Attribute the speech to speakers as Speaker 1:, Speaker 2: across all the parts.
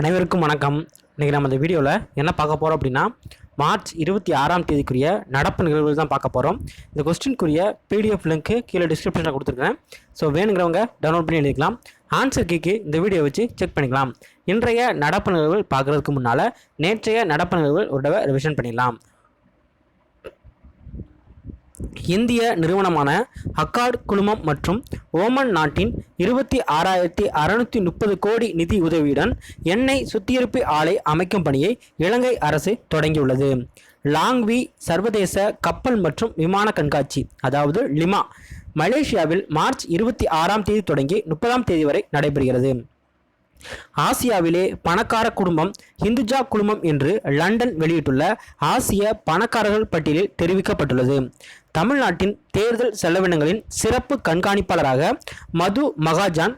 Speaker 1: அனைவருக்கும் வணக்கம். இன்றைக்கி நம்ம இந்த வீடியோவில் என்ன பார்க்க போகிறோம் அப்படின்னா மார்ச் இருபத்தி ஆறாம் தேதிக்குரிய நடப்பு நிகழ்வுகள் தான் பார்க்க போகிறோம் இந்த கொஸ்டின்குரிய பிடிஎஃப் லிங்க்கு கீழே டிஸ்கிரிப்ஷனில் கொடுத்துருக்கேன் ஸோ வேணுங்கிறவங்க டவுன்லோட் பண்ணி எழுதிக்கலாம். ஆன்சர் கீக்கு இந்த வீடியோ வச்சு செக் பண்ணிக்கலாம். இன்றைய நடப்பு நிகழ்வுகள் பார்க்குறதுக்கு முன்னால் நேற்றைய நடப்பு நிகழ்வுகள் ஒரு தடவை ரிவிஷன் பண்ணிடலாம். இந்திய நிறுவனமான அக்கார்ட் குழுமம் மற்றும் ஓமன் நாட்டின் இருபத்தி ஆறாயிரத்தி அறுநூத்தி முப்பது கோடி நிதி உதவியுடன் எண்ணெய் சுத்திகரிப்பு ஆலை அமைக்கும் பணியை இலங்கை அரசு தொடங்கியுள்ளது. லாங்வி சர்வதேச கப்பல் மற்றும் விமான கண்காட்சி அதாவது லிமா மலேசியாவில் மார்ச் இருபத்தி ஆறாம் தேதி தொடங்கி முப்பதாம் தேதி வரை நடைபெறுகிறது. ஆசியாவிலே பணக்கார குடும்பம் ஹிந்துஜா குழுமம் என்று லண்டன் வெளியிட்டுள்ள ஆசிய பணக்காரர்கள் பட்டியலில் தெரிவிக்கப்பட்டுள்ளது. தமிழ்நாட்டின் தேர்தல் செலவினங்களின் சிறப்பு கண்காணிப்பாளராக மது மகாஜான்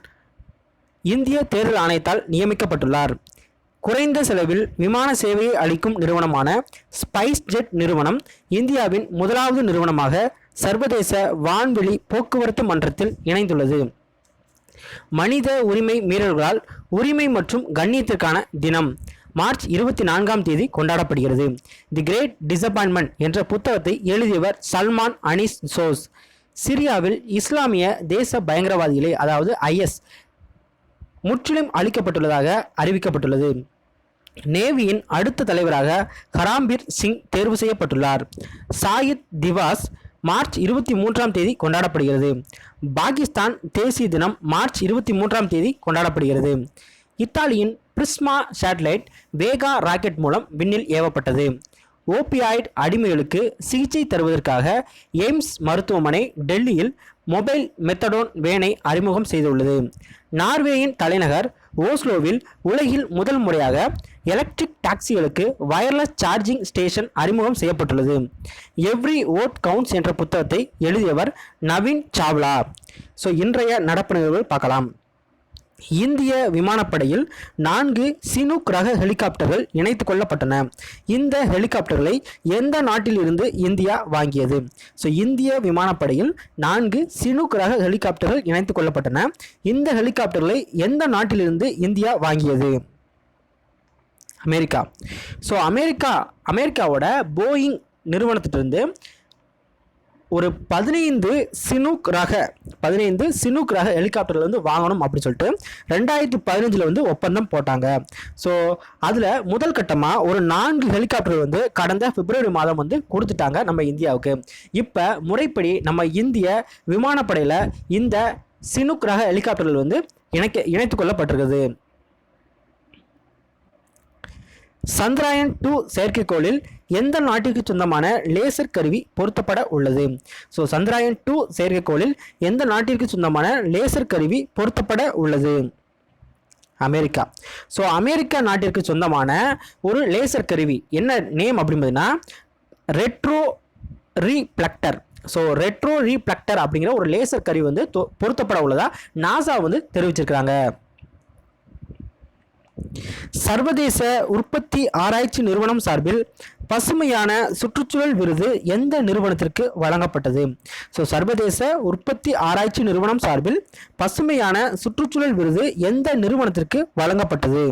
Speaker 1: இந்திய தேர்தல் ஆணையத்தால் நியமிக்கப்பட்டுள்ளார். குறைந்த செலவில் விமான சேவையை அளிக்கும் நிறுவனமான ஸ்பைஸ் ஜெட் நிறுவனம் இந்தியாவின் முதலாவது நிறுவனமாக சர்வதேச வான்வெளி போக்குவரத்து மன்றத்தில் இணைந்துள்ளது. மனித உரிமை மீறல்களால் உரிமை மற்றும் கண்ணியத்திற்கான தினம். மார்ச் இருபத்தி நான்காம் தேதி கொண்டாடப்படுகிறது. தி கிரேட் டிசப்பாயின்மெண்ட் என்ற புத்தகத்தை எழுதியவர் சல்மான் அனிஸ் சோஸ். சிரியாவில் இஸ்லாமிய தேச பயங்கரவாதிகளை அதாவது ஐஎஸ் முற்றிலும் அளிக்கப்பட்டுள்ளதாக அறிவிக்கப்பட்டுள்ளது. நேவியின் அடுத்த தலைவராக கராம்பீர் சிங் தேர்வு செய்யப்பட்டுள்ளார். சாயித் திவாஸ் மார்ச் இருபத்தி மூன்றாம் தேதி கொண்டாடப்படுகிறது. பாகிஸ்தான் தேசிய தினம் மார்ச் இருபத்தி மூன்றாம் தேதி கொண்டாடப்படுகிறது. இத்தாலியின் பிரிஸ்மா சேட்டலைட் வேகா ராக்கெட் மூலம் விண்ணில் ஏவப்பட்டது. ஓபியாய்டு அடிமைகளுக்கு சிகிச்சை தருவதற்காக எய்ம்ஸ் மருத்துவமனை டெல்லியில் மொபைல் மெத்தடோன் வேனை அறிமுகம் செய்துள்ளது. நார்வேயின் தலைநகர் ஓஸ்லோவில் உலகில் முதல் முறையாக எலக்ட்ரிக் டாக்ஸிகளுக்கு வயர்லெஸ் சார்ஜிங் ஸ்டேஷன் அறிமுகம் செய்யப்பட்டுள்ளது. எவ்ரி ஓட் கவுண்ட்ஸ் என்ற புத்தகத்தை எழுதியவர் நவீன் சாவ்லா. ஸோ இன்றைய நடப்பு நிகழ்வுகள் பார்க்கலாம். இந்திய விமானப்படையில் நான்கு சினுக் ரக ஹெலிகாப்டர்கள் இணைத்து கொள்ளப்பட்டன. இந்த ஹெலிகாப்டர்களை எந்த நாட்டிலிருந்து இந்தியா வாங்கியது? ஸோ இந்திய விமானப்படையில் நான்கு சினுக் ரக ஹெலிகாப்டர்கள் இணைத்து கொள்ளப்பட்டன. இந்த ஹெலிகாப்டர்களை எந்த நாட்டிலிருந்து இந்தியா வாங்கியது? அமெரிக்கா. ஸோ அமெரிக்கா அமெரிக்காவோட போயிங் நிறுவனத்திட்டிருந்து ஒரு பதினைந்து சினுக் ரக பதினைந்து சினுக் ரக ஹெலிகாப்டர்ல வந்து வாங்கணும் அப்படின்னு சொல்லிட்டு ரெண்டாயிரத்தி பதினஞ்சில் வந்து ஒப்பந்தம் போட்டாங்க. ஸோ அதில் முதல் கட்டமாக ஒரு நான்கு ஹெலிகாப்டர் வந்து கடந்த பிப்ரவரி மாதம் வந்து கொடுத்துட்டாங்க நம்ம இந்தியாவுக்கு. இப்போ முறைப்படி நம்ம இந்திய விமானப்படையில் இந்த சினுக் ரக ஹெலிகாப்டர்கள் வந்து இணைக்க இணைத்து கொள்ளப்பட்டிருக்குது. சந்திராயன் டூ செயற்கைக்கோளில் எந்த நாட்டிற்கு சொந்தமான லேசர் கருவி பொருத்தப்பட உள்ளது? ஸோ சந்திராயன் டூ செயற்கைக்கோளில் எந்த நாட்டிற்கு சொந்தமான லேசர் கருவி பொருத்தப்பட உள்ளது? அமெரிக்கா. ஸோ அமெரிக்கா நாட்டிற்கு சொந்தமான ஒரு லேசர் கருவி என்ன name அப்படின்றதுன்னா retro reflector so retro reflector அப்படிங்கிற ஒரு லேசர் கருவி வந்து தொ- பொருத்தப்பட உள்ளதாக நாசா வந்து தெரிவிச்சிருக்கிறாங்க. சர்வதேச உற்பத்தி ஆராய்ச்சி நிறுவனம் சார்பில் பசுமையான சுற்றுச்சூழல் விருது எந்த நிறுவனத்திற்கு வழங்கப்பட்டது? ஸோ சர்வதேச உற்பத்தி ஆராய்ச்சி நிறுவனம் சார்பில் பசுமையான சுற்றுச்சூழல் விருது எந்த நிறுவனத்திற்கு வழங்கப்பட்டது?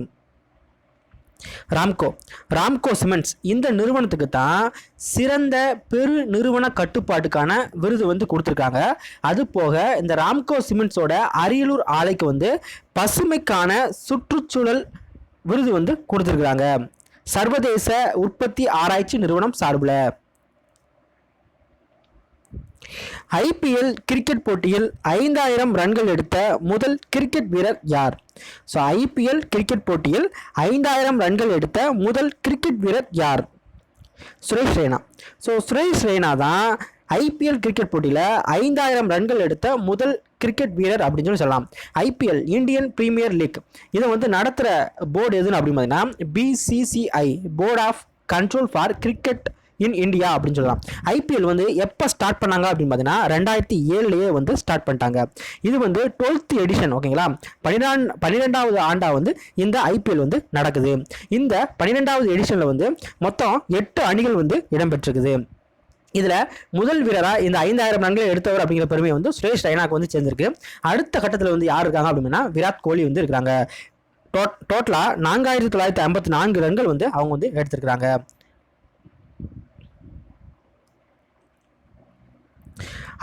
Speaker 1: ராம்கோ. ராம்கோ சிமெண்ட்ஸ். இந்த நிறுவனத்துக்கு தான் சிறந்த பெரு நிறுவன கட்டுப்பாட்டுக்கான விருது வந்து கொடுத்துருக்காங்க. அது போக இந்த ராம்கோ சிமெண்ட்ஸோட அரியலூர் ஆலைக்கு வந்து பசுமைக்கான சுற்றுச்சூழல் விருது வந்து கொடுத்துருக்குறாங்க. சர்வதேச உற்பத்தி ஆராய்ச்சி நிறுவனம் சார்பில். ஐபிஎல் கிரிக்கெட் போட்டியில் ஐந்தாயிரம் ரன்கள் எடுத்த முதல் கிரிக்கெட் வீரர் யார்? ஸோ ஐபிஎல் கிரிக்கெட் போட்டியில் ஐந்தாயிரம் ரன்கள் எடுத்த முதல் கிரிக்கெட் வீரர் யார்? சுரேஷ் ரெய்னா. ஸோ சுரேஷ் ரெய்னா தான் ஐபிஎல் கிரிக்கெட் போட்டியில் ஐந்தாயிரம் ரன்கள் எடுத்த முதல் கிரிக்கெட் வீரர் அப்படின்னு சொல்லி சொல்லலாம். IPL Indian premier league. இதை வந்து நடத்துகிற போர்டு எதுன்னு அப்படின்னு பார்த்தீங்கன்னா BCCI board of control for cricket in India அப்படின்னு சொல்லலாம். ஐபிஎல் வந்து எப்போ ஸ்டார்ட் பண்ணாங்க அப்படின்னு பார்த்தீங்கன்னா ரெண்டாயிரத்தி ஏழுலேயே வந்து ஸ்டார்ட் பண்ணிட்டாங்க. இது வந்து டுவெல்த் எடிஷன் ஓகேங்களா பன்னிரெண்டு பன்னிரெண்டாவது ஆண்டாக வந்து இந்த ஐபிஎல் வந்து நடக்குது. இந்த பன்னிரெண்டாவது எடிஷனில் வந்து மொத்தம் எட்டு அணிகள் வந்து இடம்பெற்றிருக்குது. இதில் முதல் வீரராக இந்த ஐந்தாயிரம் ரன்களை எடுத்தவர் அப்படிங்கிற பெருமையை வந்து சுரேஷ் ரெய்னாக்கு வந்து சேர்ந்திருக்கு. அடுத்த கட்டத்தில் வந்து யார் இருக்காங்க அப்படின்னா விராட் கோலி வந்து இருக்கிறாங்க. டோட் டோட்டலாக நான்காயிரத்தி தொள்ளாயிரத்தி ஐம்பத்தி நான்கு ரன்கள் வந்து அவங்க வந்து எடுத்திருக்கிறாங்க.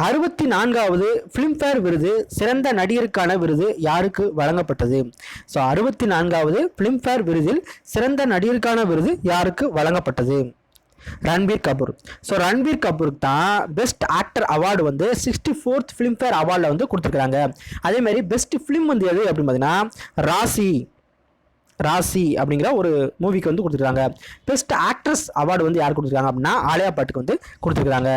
Speaker 1: அறுபத்தி நான்காவது ஃபிலிம்ஃபேர் விருது சிறந்த நடிகருக்கான விருது யாருக்கு வழங்கப்பட்டது? ஸோ அறுபத்தி நான்காவது ஃபிலிம்ஃபேர் விருதில் சிறந்த நடிகருக்கான விருது யாருக்கு வழங்கப்பட்டது? ரன்பீர் கபூர். ஸோ ரன்பீர் கபூருக்கு தான் பெஸ்ட் ஆக்டர் அவார்டு வந்து சிக்ஸ்டி ஃபோர்த் ஃபிலிம்ஃபேர் அவார்டில் வந்து கொடுத்துருக்காங்க அதேமாதிரி பெஸ்ட் ஃபிலிம் வந்து எது அப்படின்னு பார்த்தீங்கன்னா ராசி ராசி அப்படிங்கிற ஒரு மூவிக்கு வந்து கொடுத்துருக்காங்க பெஸ்ட் ஆக்ட்ரஸ் அவார்டு வந்து யார் கொடுத்துருக்காங்க அப்படின்னா ஆலியா பாட்டுக்கு வந்து கொடுத்துருக்காங்க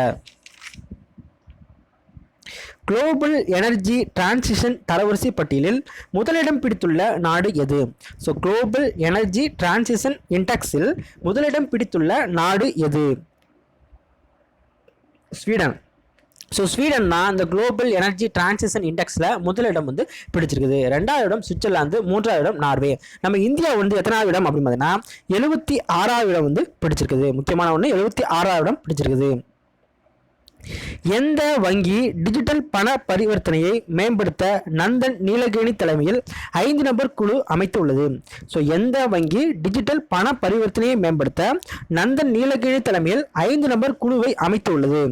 Speaker 1: குளோபல் எனர்ஜி டிரான்சிஷன் தரவரிசை பட்டியலில் முதலிடம் பிடித்துள்ள நாடு எது? ஸோ குளோபல் எனர்ஜி டிரான்சிஷன் இண்டெக்ஸில் முதலிடம் பிடித்துள்ள நாடு எது? ஸ்வீடன் ஸோ ஸ்வீடன் தான் இந்த குளோபல் எனர்ஜி டிரான்சிஷன் இண்டெக்ஸில் முதலிடம் வந்து பிடிச்சிருக்குது. ரெண்டாவது இடம் சுவிட்சர்லாந்து மூன்றாவது இடம் நார்வே. நம்ம இந்தியா வந்து எத்தனாவது இடம் அப்படின்னு பார்த்தீங்கன்னா எழுபத்தி ஆறாவது இடம் வந்து பிடிச்சிருக்குது. முக்கியமான ஒன்று எழுபத்தி ஆறாவது இடம் பிடிச்சிருக்குது. எந்த வங்கி டிஜிட்டல் பண பரிவர்த்தனையை மேம்படுத்த நந்தன் நீலகேணி தலைமையில் ஐந்து நபர் குழு அமைத்துள்ளது? ஸோ எந்த வங்கி டிஜிட்டல் பண பரிவர்த்தனையை மேம்படுத்த நந்தன் நீலகேணி தலைமையில் ஐந்து நபர் குழுவை அமைத்துள்ளது?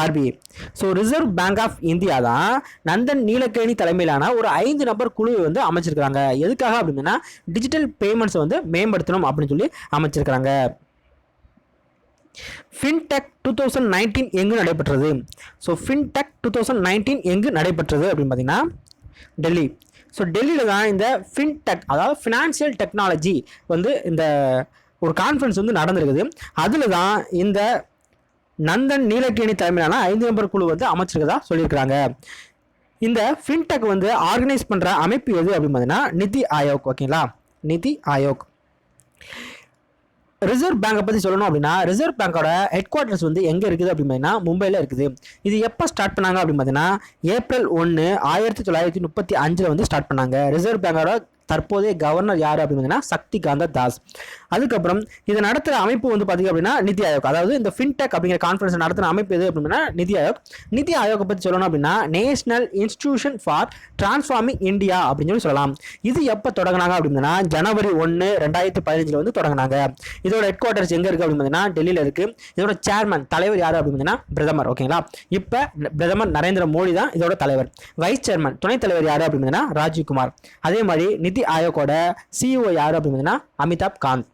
Speaker 1: RBI so reserve bank of India தான் நந்தன் நீலக்கேணி தலைமையிலான ஒரு ஐந்து நபர் குழுவை வந்து அமைச்சிருக்கிறாங்க. எதுக்காக அப்படின்னா டிஜிட்டல் பேமெண்ட்ஸை வந்து மேம்படுத்தணும் அப்படின்னு சொல்லி அமைச்சிருக்கிறாங்க. ஃபின்டெக் டூ தௌசண்ட் நைன்டீன் எங்கு நடைபெற்றது? So fintech two thousand nineteen எங்கு நடைபெற்றது அப்படின்னு பார்த்தீங்கன்னா டெல்லி. ஸோ டெல்லியில் தான் இந்த ஃபின்டெக் அதாவது ஃபினான்சியல் டெக்னாலஜி வந்து இந்த ஒரு கான்ஃபரன்ஸ் வந்து நடந்திருக்குது. அதில் தான் இந்த நந்தன் நீலக்கேணி தலைமையிலான ஐந்து நம்பர் குழு வந்து அமைச்சிருக்கதா சொல்லியிருக்கிறாங்க. இந்த ஃபின்டெக் வந்து ஆர்கனைஸ் பண்ணுற அமைப்பு எது அப்படின்னு பார்த்தீங்கன்னா நிதி ஆயோக் ஓகேங்களா நிதி ஆயோக். ரிசர்வ் பேங்கை பற்றி சொல்லணும் அப்படின்னா ரிசர்வ் பேங்கோட ஹெட் குவார்ட்டர்ஸ் வந்து எங்கே இருக்குது அப்படின்னு பார்த்தீங்கன்னா மும்பையில் இருக்குது. இது எப்போ ஸ்டார்ட் பண்ணாங்க அப்படின்னு பார்த்தீங்கன்னா ஏப்ரல் ஒன்று ஆயிரத்தி தொள்ளாயிரத்தி முப்பத்தி அஞ்சில் வந்து ஸ்டார்ட் பண்ணாங்க. ரிசர்வ் பேங்கோட தற்போதைய கவர்னர் யார் அப்படின்னு பார்த்தீங்கன்னா சக்தி காந்த தாஸ். அதுக்கப்புறம் இதை நடத்துகிற அமைப்பு வந்து பார்த்தீங்க அப்படின்னா நிதி ஆயோக். அதாவது இந்த ஃபின்டெக் அப்படிங்கிற கான்ஃபரன்ஸ் நடத்துகிற அமைப்பு எது அப்படின்னா நிதி ஆயோக். நிதி ஆயோக்கை பற்றி சொல்லணும் அப்படின்னா national institution for transforming India அப்படின்னு சொல்லி சொல்லலாம். இது எப்போ தொடங்கினாங்க அப்படின்னா ஜனவரி ஒன்று ரெண்டாயிரத்தி பதினஞ்சில் வந்து தொடங்கினாங்க. இதோட ஹெட் குவார்ட்டர்ஸ் எங்கே இருக்குது அப்படின்னு பார்த்தீங்கன்னா டெல்லியில் இருக்குது இதோட சேர்மன் தலைவர் யார் அப்படின்னு பிரதமர் ஓகேங்களா இப்போ பிரதமர் நரேந்திர மோடி தான் இதோட தலைவர். வைஸ் சேர்மன் துணைத் தலைவர் யார் அப்படின்னு ராஜீவ்குமார். அதே மாதிரி நிதி ஆயோக்கோட சிஇஓ யார் அப்படின்னு Amitabh Kant.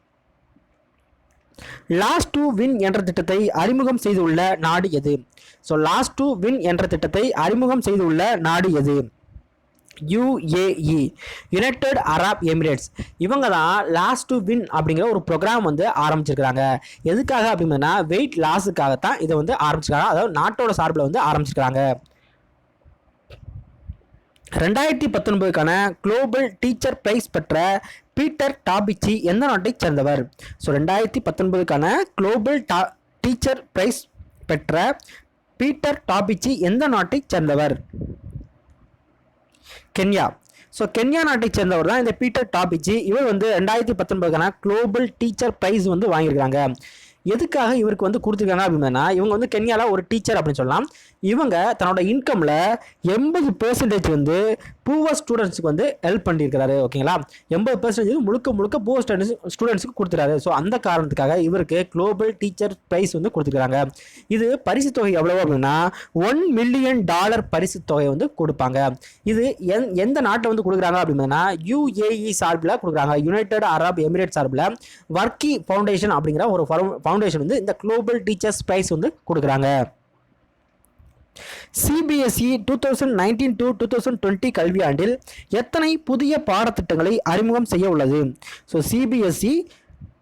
Speaker 1: Lost to win என்ற திட்டத்தை அறிமுகம் செய்துள்ள நாடு எது? ஸோ லாஸ்ட் டு வின் என்ற திட்டத்தை அறிமுகம் செய்துள்ள நாடு எது? யுஏஇ யுனைடெட் அராப் எமிரேட்ஸ் இவங்க தான் லாஸ்ட் டு வின் அப்படிங்கிற ஒரு ப்ரோக்ராம் வந்து ஆரம்பிச்சிருக்கிறாங்க. எதுக்காக அப்படின்னா வெயிட் லாஸுக்காகத்தான் இதை வந்து ஆரம்பிச்சிருக்காங்க. அதாவது நாட்டோட சார்பில் வந்து ஆரம்பிச்சிருக்காங்க ரெண்டாயிரத்தி பத்தொன்பதுக்கான குளோபல் டீச்சர் பிரைஸ் பெற்ற பீட்டர் டாபிச்சி எந்த நாட்டைச் சேர்ந்தவர்? ஸோ ரெண்டாயிரத்தி பத்தொன்பதுக்கான குளோபல் டா டீச்சர் பிரைஸ் பெற்ற பீட்டர் டாபிச்சி எந்த நாட்டைச் சேர்ந்தவர்? கென்யா. ஸோ கென்யா நாட்டைச் சேர்ந்தவர் தான் இந்த பீட்டர் டாபிச்சி. இவர் வந்து ரெண்டாயிரத்தி பத்தொன்பதுக்கான குளோபல் டீச்சர் ப்ரைஸ் வந்து வாங்கியிருக்காங்க எதுக்காக இவருக்கு வந்து கொடுத்துருக்காங்க அப்படின்னா இவங்க வந்து கென்யாவில் ஒரு டீச்சர் அப்படின்னு சொல்லலாம். இவங்க தன்னோட இன்கமில் எண்பது பெர்சன்டேஜ் வந்து பூவர் ஸ்டூடெண்ட்ஸுக்கு வந்து ஹெல்ப் பண்ணியிருக்கிறாரு ஓகேங்களா எண்பது பெர்சன்டேஜ் முழுக்க முழுக்க பூவர் ஸ்டூடெண்ட்ஸ் ஸ்டூடெண்ட்ஸுக்கு கொடுத்துறாரு ஸோ அந்த காரணத்துக்காக இவருக்கு குளோபல் டீச்சர் ப்ரைஸ் வந்து கொடுத்துருக்காங்க. இது பரிசு தொகை எவ்வளோ அப்படின்னா ஒன் மில்லியன் டாலர் பரிசு தொகை வந்து கொடுப்பாங்க. இது எந் எந்த நாட்டில் வந்து கொடுக்குறாங்க அப்படின்னா யுஏஇ சார்பில் கொடுக்குறாங்க. யுனைடெட் அரப் எமிரேட் சார்பில். வர்க்கி ஃபவுண்டேஷன் அப்படிங்கிற ஒரு ஃபவுண்டேஷன் வந்து இந்த குளோபல் டீச்சர்ஸ் ப்ரைஸ் வந்து கொடுக்குறாங்க. CBSE two thousand nineteen to two thousand twenty கல்வியாண்டில் எத்தனை புதிய பாடத்திட்டங்களை அறிமுகம் செய்ய உள்ளது? So CBSE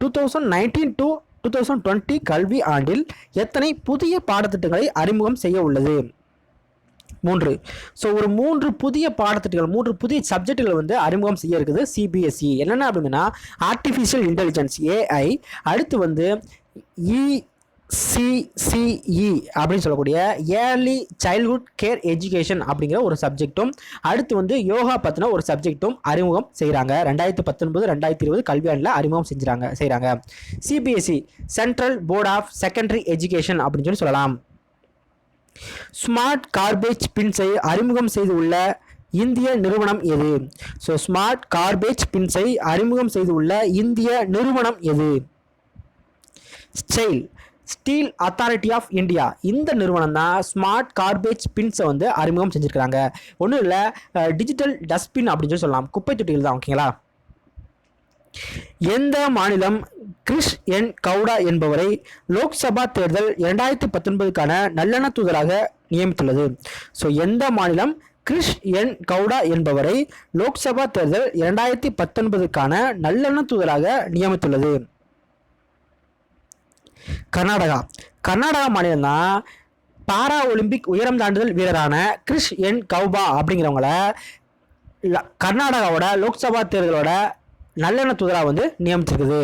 Speaker 1: two thousand nineteen to two thousand twenty கல்வி ஆண்டில் எத்தனை புதிய பாடத்திட்டங்களை அறிமுகம் செய்ய உள்ளது? மூன்று. ஸோ ஒரு மூன்று புதிய பாடத்திட்டங்கள் மூன்று புதிய சப்ஜெக்டுகள் வந்து அறிமுகம் செய்ய இருக்குது சிபிஎஸ்இ என்னென்ன அப்படின்னா ஆர்டிஃபிஷியல் இன்டெலிஜென்ஸ் ஏஐ அடுத்து வந்து இசிசிஇ அப்படின்னு சொல்லக்கூடிய ஏர்லி சைல்ட்ஹுட் கேர் எஜுகேஷன் அப்படிங்கிற ஒரு சப்ஜெக்ட்டும் அடுத்து வந்து யோகா பற்றின ஒரு சப்ஜெக்ட்டும் அறிமுகம் செய்கிறாங்க ரெண்டாயிரத்தி பத்தொன்பது ரெண்டாயிரத்தி இருபது கல்வியாண்டில் அறிமுகம் செஞ்சுறாங்க செய்கிறாங்க CBSC central board of secondary education அப்படின்னு சொல்லி சொல்லலாம். ஸ்மார்ட் கார்பேஜ் பின்ஸை அறிமுகம் செய்து உள்ள இந்திய நிறுவனம் எது? ஸோ ஸ்மார்ட் கார்பேஜ் பின்ஸை அறிமுகம் செய்துள்ள இந்திய நிறுவனம் எது? Style steel authority of India இந்த நிறுவனம் தான் ஸ்மார்ட் கார்பேஜ் பின்ஸை வந்து அறிமுகம் செஞ்சுருக்காங்க ஒன்றும் இல்லை டிஜிட்டல் டஸ்ட்பின் அப்படின்னு சொல்லி சொல்லலாம். குப்பை தொட்டிகள் தான் ஓகேங்களா எந்த மாநிலம் கிறிஷ் என் கவுடா என்பவரை லோக்சபா தேர்தல் இரண்டாயிரத்தி பத்தொன்பதுக்கான நல்லெண்ண தூதராக நியமித்துள்ளது? ஸோ எந்த மாநிலம் கிறிஷ் என் கவுடா என்பவரை லோக்சபா தேர்தல் இரண்டாயிரத்தி பத்தொன்பதுக்கான நல்லெண்ண தூதராக நியமித்துள்ளது? கர்நாடகா. கர்நாடகா மாநிலம் தான் பாரா ஒலிம்பிக் உயரம் தாண்டுதல் வீரரான கிறிஷ் என் கௌபா அப்படிங்கிறவங்கள கர்நாடகாவோட லோக்சபா தேர்தலோட நல்லெண்ண தூதராக வந்து நியமிச்சிருக்குது.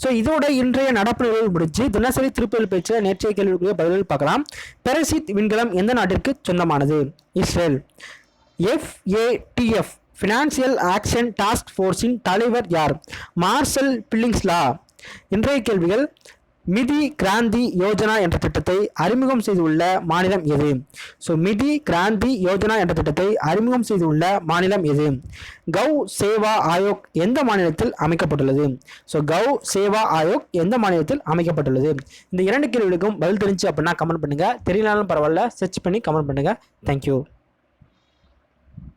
Speaker 1: ஸோ இதோட இன்றைய நடப்பு நிகழ்வு முடிச்சு தினசரி திருப்பதி பேச்சு நேற்றைய கேள்விக்குரிய பதில்கள் பார்க்கலாம். பெரசித் விண்கலம் எந்த நாட்டிற்கு சொந்தமானது? Israel. FATF financial action task ஃபோர்ஸின் தலைவர் யார்? Marshall Billingslea. இன்றைய கேள்விகள் மிதி கிராந்தி யோஜனா என்ற திட்டத்தை அறிமுகம் செய்துள்ள மாநிலம் எது? ஸோ மிதி கிராந்தி யோஜனா என்ற திட்டத்தை அறிமுகம் செய்துள்ள மாநிலம் எது? கௌ சேவா ஆயோக் எந்த மாநிலத்தில் அமைக்கப்பட்டுள்ளது? ஸோ கௌ சேவா ஆயோக் எந்த மாநிலத்தில் அமைக்கப்பட்டுள்ளது? இந்த இரண்டு கேள்விகளுக்கும் பதில் தெரிஞ்சு அப்படின்னா கமெண்ட் பண்ணுங்கள் தெரியலனாலும் பரவாயில்ல. சர்ச் பண்ணி கமெண்ட் பண்ணுங்கள் தேங்க்யூ